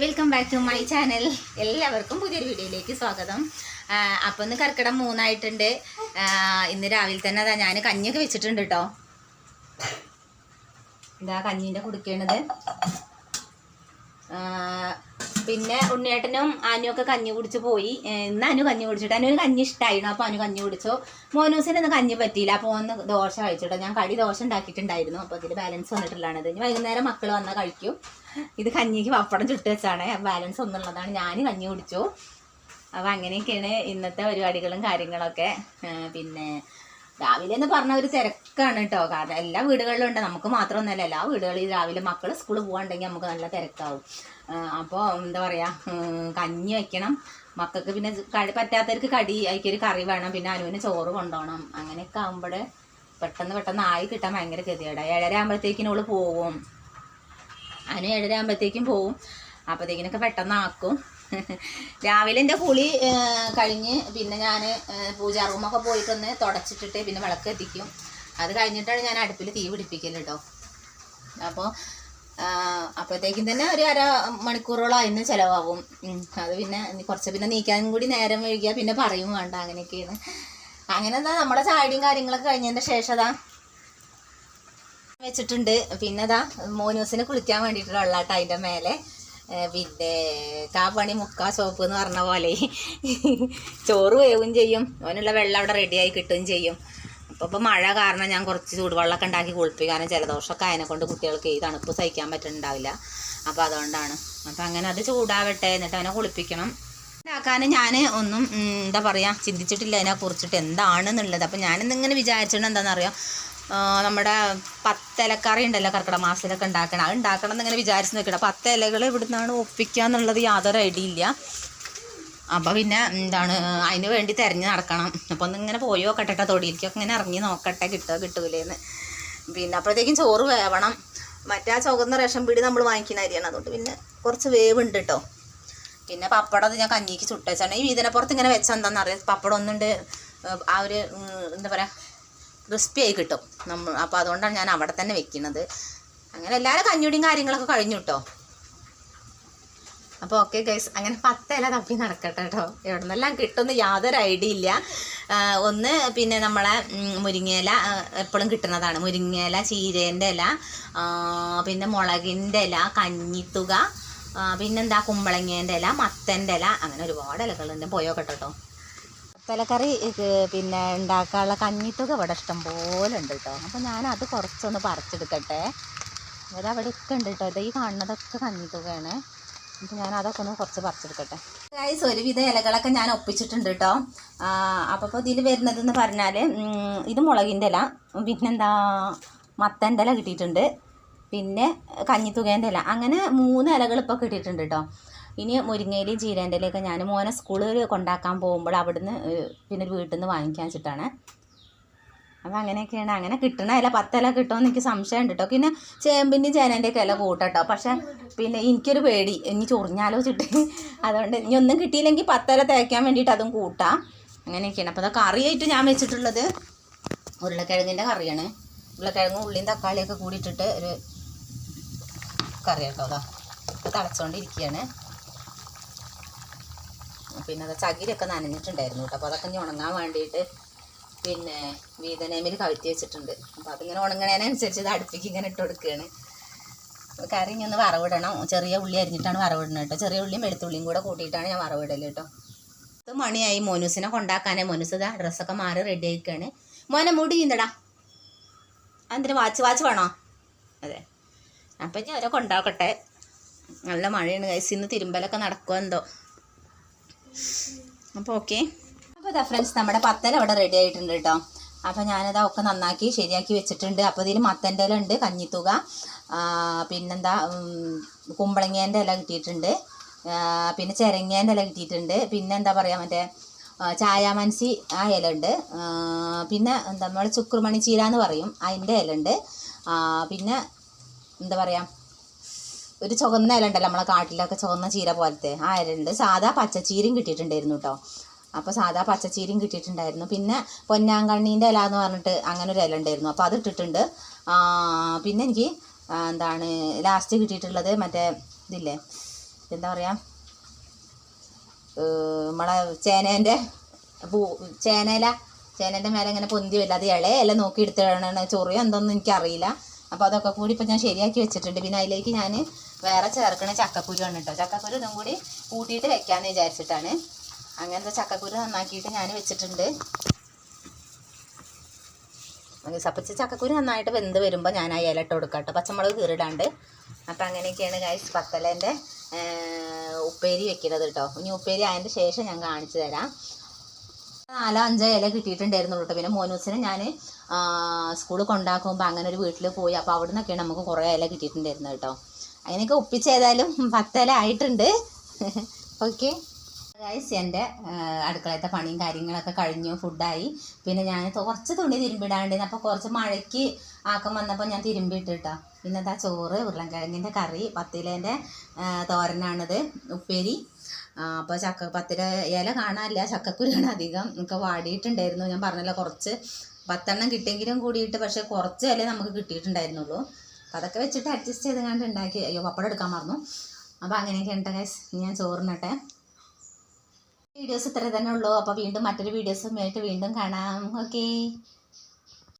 Welcome back to my channel എല്ലാവർക്കും പുതിയൊരു വീഡിയോയിലേക്ക് സ്വാഗതം. അപ്പോൾ ഒന്ന് കർക്കിടം മൂന്നായിട്ടുണ്ട്. ഇന്ന് രാവിലെ തന്നെ അതാ ഞാൻ കഞ്ഞിയൊക്കെ വെച്ചിട്ടുണ്ട് കേട്ടോ ഇതാ കഞ്ഞീന്റെ കുടിക്കണത് ആ, പിന്നെ ഉണ്ണിയേട്ടനും അനു ഒക്കെ കഞ്ഞി കുടിച്ച് പോയി. ഇന്ന് അനു കഞ്ഞി കുടിച്ചിട്ട് അനുവിന് കഞ്ഞി ഇഷ്ടമായിരുന്നു അപ്പോൾ അനു കഞ്ഞി കുടിച്ചു. മോനൂസിന് ഇന്ന് കഞ്ഞി പറ്റിയില്ല. അപ്പോൾ ഒന്ന് ദോശ കഴിച്ചിട്ടോ. ഞാൻ കടി ദോശ ഉണ്ടാക്കിയിട്ടുണ്ടായിരുന്നു. അപ്പോൾ ഇതിൽ ബാലൻസ് വന്നിട്ടുള്ളതാണ് ഇനി വൈകുന്നേരം മക്കൾ വന്നാൽ കഴിക്കും. ഇത് കഞ്ഞിക്ക് പപ്പടം ചുട്ട് വെച്ചാണ്. ബാലൻസ് ഒന്നുള്ളതാണ്. ഞാൻ കഞ്ഞി കുടിച്ചു. അപ്പോൾ അങ്ങനെയൊക്കെയാണ് ഇന്നത്തെ പരിപാടികളും കാര്യങ്ങളൊക്കെ. പിന്നെ രാവിലെ എന്ന് പറഞ്ഞ ഒരു തിരക്കാണ് കേട്ടോ കാരണം എല്ലാ വീടുകളിലും ഉണ്ട്. നമുക്ക് മാത്രമൊന്നുമല്ല എല്ലാ വീടുകളിലും രാവിലെ മക്കൾ സ്കൂളിൽ പോകാണ്ടെങ്കിൽ നമുക്ക് നല്ല തിരക്കാവും. അപ്പോൾ എന്താ പറയുക കഞ്ഞി വയ്ക്കണം മക്കൾക്ക് പിന്നെ കടി പറ്റാത്തവർക്ക് കടി അതിക്കൊരു കറി വേണം. പിന്നെ അനുവിന് ചോറ് കൊണ്ടുപോകണം. അങ്ങനെയൊക്കെ ആകുമ്പോൾ പെട്ടെന്ന് പെട്ടെന്ന് ആയി കിട്ടാൻ ഭയങ്കര ഗതികേടാണ് ഏഴര ആകുമ്പോഴത്തേക്കിനും പോകും പോവും. അനു ഏഴര ആകുമ്പോഴത്തേക്കും പോവും. അപ്പോഴത്തേക്കിനൊക്കെ പെട്ടെന്ന് ആക്കും രാവിലെ എന്റെ കുളി കഴിഞ്ഞ് പിന്നെ ഞാൻ പൂജാ റൂമൊക്കെ പോയിട്ടൊന്ന് തുടച്ചിട്ടിട്ട് പിന്നെ വിളക്ക് എത്തിക്കും അത് കഴിഞ്ഞിട്ടാണ് ഞാൻ അടുപ്പിൽ തീ പിടിപ്പിക്കൽ കേട്ടോ അപ്പോൾ അപ്പോഴത്തേക്കും തന്നെ ഒരു അര മണിക്കൂറോളം അതിന് ചിലവാകും. അത് പിന്നെ കുറച്ച് പിന്നെ നീക്കാനും കൂടി നേരം വൈകിയാൽ പിന്നെ പറയും വേണ്ട അങ്ങനെയൊക്കെയാണ്. അങ്ങനെ എന്താ നമ്മുടെ ചായടിയും കാര്യങ്ങളൊക്കെ കഴിഞ്ഞതിന്റെ ശേഷം വെച്ചിട്ടുണ്ട്. പിന്നെ അതാ മോനൂസിന് കുളിക്കാൻ വേണ്ടിയിട്ടുള്ള അതിന്റെ മേലെ. പിന്നെ കാപ്പണി പണി മുക്കാ സോപ്പ് എന്ന് പറഞ്ഞ പോലെ. ചോറ് വേവും ചെയ്യും. അവനുള്ള വെള്ളം അവിടെ റെഡിയായി കിട്ടുകയും ചെയ്യും. അപ്പോൾ ഇപ്പോൾ മഴ കാരണം ഞാൻ കുറച്ച് ചൂടുവെള്ളമൊക്കെ ഉണ്ടാക്കി കുളിപ്പിക്കാനും ജലദോഷമൊക്കെ അതിനെ കൊണ്ട് കുട്ടികൾക്ക് ഈ തണുപ്പ് സഹിക്കാൻ പറ്റുന്നുണ്ടാവില്ല അപ്പോൾ അതുകൊണ്ടാണ്. അപ്പോൾ അങ്ങനെ അത് ചൂടാവട്ടെ എന്നിട്ട് അവനെ കുളിപ്പിക്കണം. ഉണ്ടാക്കാൻ ഞാൻ ഒന്നും എന്താ പറയുക ചിന്തിച്ചിട്ടില്ല അതിനെ കുറിച്ചിട്ട് എന്താണെന്നുള്ളത്. അപ്പോൾ ഞാനിന്നിങ്ങനെ വിചാരിച്ചിട്ടുണ്ട് എന്താണെന്നറിയാം? നമ്മുടെ പത്തലക്കറി ഉണ്ടല്ലോ കർക്കിടക മാസത്തിലൊക്കെ ഉണ്ടാക്കണം. അത് ഉണ്ടാക്കണം എന്നിങ്ങനെ വിചാരിച്ച് നിൽക്കണം പത്ത് ഇലകൾ ഇവിടുന്നാണ് ഒപ്പിക്കുക എന്നുള്ളത് യാതൊരു ഐഡിയ ഇല്ല. അപ്പോൾ പിന്നെ എന്താണ് അതിന് വേണ്ടി തിരഞ്ഞ് നടക്കണം. അപ്പോൾ ഒന്നിങ്ങനെ പോയി നോക്കട്ടെ കേട്ടോ തൊടിയിലേക്കൊക്കെ ഇങ്ങനെ ഇറങ്ങി നോക്കട്ടെ. കിട്ടുക കിട്ടൂലേന്ന്. പിന്നെ അപ്പോഴത്തേക്കും ചോറ് വേവണം. മറ്റേ ചുവന്ന റേഷൻ പീടി നമ്മൾ വാങ്ങിക്കുന്ന അരിയാണ്. അതുകൊണ്ട് പിന്നെ കുറച്ച് വേവുണ്ട് കേട്ടോ പിന്നെ പപ്പടം അത് ഞാൻ കഞ്ഞിക്ക് ചുട്ടുവെച്ചാണ് ഈ വീതിനപ്പുറത്ത് ഇങ്ങനെ വെച്ചാൽ എന്താണെന്ന് അറിയാം. പപ്പടം ഒന്നുണ്ട് ആ ഒരു എന്താ പറയുക ക്രിസ്പി ആയി കിട്ടും. നമ്മൾ അപ്പോൾ അതുകൊണ്ടാണ് ഞാൻ അവിടെ തന്നെ വെക്കുന്നത്. അങ്ങനെ എല്ലാവരും കഞ്ഞുടിയും കാര്യങ്ങളൊക്കെ കഴിഞ്ഞു കേട്ടോ അപ്പോൾ ഓക്കെ ഗൈസ് അങ്ങനെ പത്തല തപ്പി നടക്കട്ടെ കേട്ടോ എവിടെ നിന്നെല്ലാം കിട്ടുമെന്ന് യാതൊരു ഐഡിയ ഇല്ല. ഒന്ന് പിന്നെ നമ്മളെ മുരിങ്ങയില എപ്പോഴും കിട്ടുന്നതാണ്. മുരിങ്ങയില ചീരേന്റെ ഇല പിന്നെ മുളകിന്റെ ഇല കഞ്ഞിത്തുക പിന്നെന്താ കുമ്പളങ്ങേന്റെ ഇല മത്തന്റെ ഇല അങ്ങനെ ഒരുപാട് ഇലകളുണ്ട്. പോയോ കേട്ടോ തലക്കറി ഇത് പിന്നെ ഉണ്ടാക്കാനുള്ള കഞ്ഞിത്തുക ഇവിടെ ഇഷ്ടം പോലെ ഉണ്ട് കേട്ടോ. അപ്പോൾ ഞാൻ അത് കുറച്ചൊന്ന് പറിച്ചെടുക്കട്ടെ. അത് അവിടെയൊക്കെ ഉണ്ട് കേട്ടോ. ഇത് ഈ കാണുന്നതൊക്കെ കഞ്ഞിത്തുകയാണ്. അപ്പോൾ ഞാൻ അതൊക്കെ ഒന്ന് കുറച്ച് പറിച്ചെടുക്കട്ടെ. ഗൈസ് ഒരുവിധ ഇലകളൊക്കെ ഞാൻ ഒപ്പിച്ചിട്ടുണ്ട് കേട്ടോ. അപ്പോൾ ഇതിൽ വരുന്നതെന്ന് പറഞ്ഞാൽ ഇത് മുളകിന്റെ ഇല പിന്നെന്താ മത്തന്റെ ഇല കിട്ടിയിട്ടുണ്ട്. പിന്നെ കഞ്ഞിത്തുകേന്റെ ഇല. അങ്ങനെ മൂന്ന് ഇലകൾ ഇപ്പോൾ കിട്ടിയിട്ടുണ്ട് കേട്ടോ. ഇനി മുരിങ്ങയിലയും ചീരേന്റെയിലും ഇലയൊക്കെ ഞാൻ മോനെ സ്കൂളിൽ കൊണ്ടാക്കാൻ പോകുമ്പോൾ അവിടുന്ന് പിന്നെ വീട്ടിൽ നിന്ന് വാങ്ങിക്കാൻ വെച്ചിട്ടാണ്. അപ്പം അങ്ങനെയൊക്കെയാണ്. അങ്ങനെ കിട്ടണ ഇല പത്തില കിട്ടുമെന്ന് എനിക്ക് സംശയം ഉണ്ട് കേട്ടോ. പിന്നെ ചേമ്പിന്റെയും ചേനേന്റെയൊക്കെ ഇല കൂട്ടട്ടോ. പക്ഷേ പിന്നെ എനിക്കൊരു പേടി. ഇനി ചൊറിഞ്ഞാലോ ചിട്ടി അതുകൊണ്ട് ഇനി ഒന്നും കിട്ടിയില്ലെങ്കിൽ പത്തില തേക്കാൻ വേണ്ടിയിട്ട് അതും കൂട്ടാം. അങ്ങനെയൊക്കെയാണ്. അപ്പോൾ അത് കറിയായിട്ട് ഞാൻ വെച്ചിട്ടുള്ളത് ഉരുളക്കിഴങ്ങിന്റെ കറിയാണ്. ഉരുളക്കിഴങ്ങും ഉള്ളിയും തക്കാളിയൊക്കെ കൂടിയിട്ടിട്ട് ഒരു കറി കേട്ടോ അതാ തിളച്ചുകൊണ്ടിരിക്കുകയാണ് പിന്നെ അത് ചകിരിയൊക്കെ നനഞ്ഞിട്ടുണ്ടായിരുന്നു കേട്ടോ. അപ്പോൾ അതൊക്കെ ഇനി ഉണങ്ങാൻ വേണ്ടിയിട്ട് പിന്നെ വീതനേമിൽ കവിത്തി വെച്ചിട്ടുണ്ട്. അപ്പോൾ അതിങ്ങനെ ഉണങ്ങണേനനുസരിച്ച് ഇത് അടുപ്പിക്ക് ഇങ്ങനെ ഇട്ട് കൊടുക്കുകയാണ്. കറി ഒന്ന് വറവിടണം. ചെറിയ ഉള്ളി അരിഞ്ഞിട്ടാണ് വറവിടുന്നത് കേട്ടോ. ചെറിയ ഉള്ളിയും വെളുത്തുള്ളിയും കൂടെ കൂട്ടിയിട്ടാണ് ഞാൻ വറവിടൽ കേട്ടോ. ഇത് മണിയായി മോനൂസിനെ കൊണ്ടാക്കാനേ മോനൂസ് ഇതാ ഡ്രസ്സൊക്കെ മാറി റെഡി ആയിക്കാണ്. മോനെ മുടി നീന്തടാ. എന്തിനാ വാച്ച് വാച്ച് വേണോ? അതെ. അപ്പം ഞാൻ അവരെ കൊണ്ടാക്കട്ടെ. നല്ല മഴയാണ് കൈസിന്ന് തിരുമ്പലൊക്കെ നടക്കുമോ എന്തോ? അപ്പോൾ ഓക്കെ അപ്പോൾ ഇതാ ഫ്രണ്ട്സ് നമ്മുടെ പത്തല ഇവിടെ റെഡി ആയിട്ടുണ്ട് കേട്ടോ അപ്പോൾ ഞാനതാ ഒക്കെ നന്നാക്കി ശരിയാക്കി വെച്ചിട്ടുണ്ട്. അപ്പോൾ ഇതിൽ മത്തന്റെ ഇല ഉണ്ട് കഞ്ഞിത്തുക പിന്നെന്താ കുമ്പളങ്ങേന്റെ ഇല കിട്ടിയിട്ടുണ്ട്. പിന്നെ ചിരങ്ങേന്റെ ഇല കിട്ടിയിട്ടുണ്ട്. പിന്നെ എന്താ പറയുക മറ്റേ ചായാമൻസി ആ ഇല ഉണ്ട്. പിന്നെ എന്താ നമ്മൾ ചുക്രുമണി ചീര എന്ന് പറയും. അതിന്റെ ഇല ഉണ്ട്. പിന്നെ എന്താ പറയുക ഒരു ചുവന്ന ഇല ഉണ്ടല്ലോ നമ്മളെ കാട്ടിലൊക്കെ ചുവന്ന ചീര പോലത്തെ. ആ ഇല ഉണ്ട് സാധാ പച്ചച്ചീരയും കിട്ടിയിട്ടുണ്ടായിരുന്നു കേട്ടോ അപ്പോൾ സാധാ പച്ചച്ചീരയും കിട്ടിയിട്ടുണ്ടായിരുന്നു. പിന്നെ പൊന്നാങ്കണ്ണീന്റെ ഇല എന്ന് പറഞ്ഞിട്ട് അങ്ങനെ ഒരു ഇല ഉണ്ടായിരുന്നു. അപ്പോൾ അത് ഇട്ടിട്ടുണ്ട്. പിന്നെ എനിക്ക് എന്താണ് ലാസ്റ്റ് കിട്ടിയിട്ടുള്ളത് മറ്റേ ഇതില്ലേ? എന്താ പറയുക നമ്മളെ ചേനേന്റെ പൂ ചേനയില. ചേനേന്റെ മേലെ ഇങ്ങനെ പൊന്തി വരില്ല അത് ഇളയല്ല നോക്കി എടുത്തിടണ ചൊറിയോ എന്തോന്നും എനിക്കറിയില്ല. അപ്പോൾ അതൊക്കെ കൂടി ഇപ്പം ഞാൻ ശരിയാക്കി വെച്ചിട്ടുണ്ട്. പിന്നെ അതിലേക്ക് ഞാൻ വേറെ ചേർക്കണ ചക്കക്കുരു ആണ് കേട്ടോ. ചക്കക്കുരു ഇതും കൂടി കൂട്ടിയിട്ട് വെക്കാമെന്ന് വിചാരിച്ചിട്ടാണ്. അങ്ങനത്തെ ചക്കക്കുരു നന്നാക്കിയിട്ട് ഞാൻ വെച്ചിട്ടുണ്ട്. സപ്പച്ച ചക്കക്കുരു നന്നായിട്ട് വെന്ത് വരുമ്പോൾ ഞാൻ ആ ഇലട്ട് കൊടുക്കാം കേട്ടോ. പച്ചമുളക് കീറിടാണ്ട്. അപ്പം അങ്ങനെയൊക്കെയാണ് ഗൈസ് പത്തലേന്റെ ഉപ്പേരി വെക്കുന്നത് കേട്ടോ. ഇനി ഉപ്പേരി ആയതിന്റെ ശേഷം ഞാൻ കാണിച്ചു തരാം. നാലോ അഞ്ചോ ഇല കിട്ടിയിട്ടുണ്ടായിരുന്നുള്ളൂ കേട്ടോ പിന്നെ മോനൂസിനെ ഞാൻ സ്കൂളിൽ കൊണ്ടാക്കുമ്പോൾ അങ്ങനെ ഒരു വീട്ടിൽ പോയി. അപ്പോൾ അവിടെ നിന്നൊക്കെയാണ് നമുക്ക് കുറേ ഇല കിട്ടിയിട്ടുണ്ടായിരുന്നത് കേട്ടോ അങ്ങനെയൊക്കെ ഒപ്പിച്ചേതായാലും പത്തില ആയിട്ടുണ്ട്. ഓക്കെ. ഗൈസ് എന്റെ അടുക്കളത്തെ പണിയും കാര്യങ്ങളൊക്കെ കഴിഞ്ഞു ഫുഡായി. പിന്നെ ഞാൻ കുറച്ച് തുണി തിരുമ്പിടാണ്ടിരുന്നു. അപ്പോൾ കുറച്ച് മഴയ്ക്ക് ആക്കം വന്നപ്പോൾ ഞാൻ തിരുമ്പിയിട്ടിട്ടോ. പിന്നെ അതാ ചോറ് ഉരുളൻകിഴങ്ങിന്റെ കറി പത്തിലേന്റെ തോരനാണിത് ഉപ്പേരി. അപ്പോൾ ചക്ക പത്തിര ഇല കാണാനില്ല. ചക്കക്കുരുവാണ് അധികം ഒക്കെ വാടിയിട്ടുണ്ടായിരുന്നു. ഞാൻ പറഞ്ഞല്ലോ കുറച്ച് പത്തെണ്ണം കിട്ടിയെങ്കിലും കൂടിയിട്ട് പക്ഷേ കുറച്ച് ഇല നമുക്ക് കിട്ടിയിട്ടുണ്ടായിരുന്നുള്ളൂ. അതൊക്കെ വെച്ചിട്ട് അഡ്ജസ്റ്റ് ചെയ്ത് കണ്ട് ഉണ്ടാക്കി. അയ്യോ പപ്പടം എടുക്കാൻ മറന്നു. അപ്പോൾ അങ്ങനെയൊക്കെ ഉണ്ട് ഗൈസ് ഞാൻ ചോറിനട്ടെ. വീഡിയോസ് ഇത്ര തന്നെ ഉള്ളൂ. അപ്പോൾ വീണ്ടും മറ്റൊരു വീഡിയോസുമായിട്ട് വീണ്ടും കാണാം. ഓക്കേ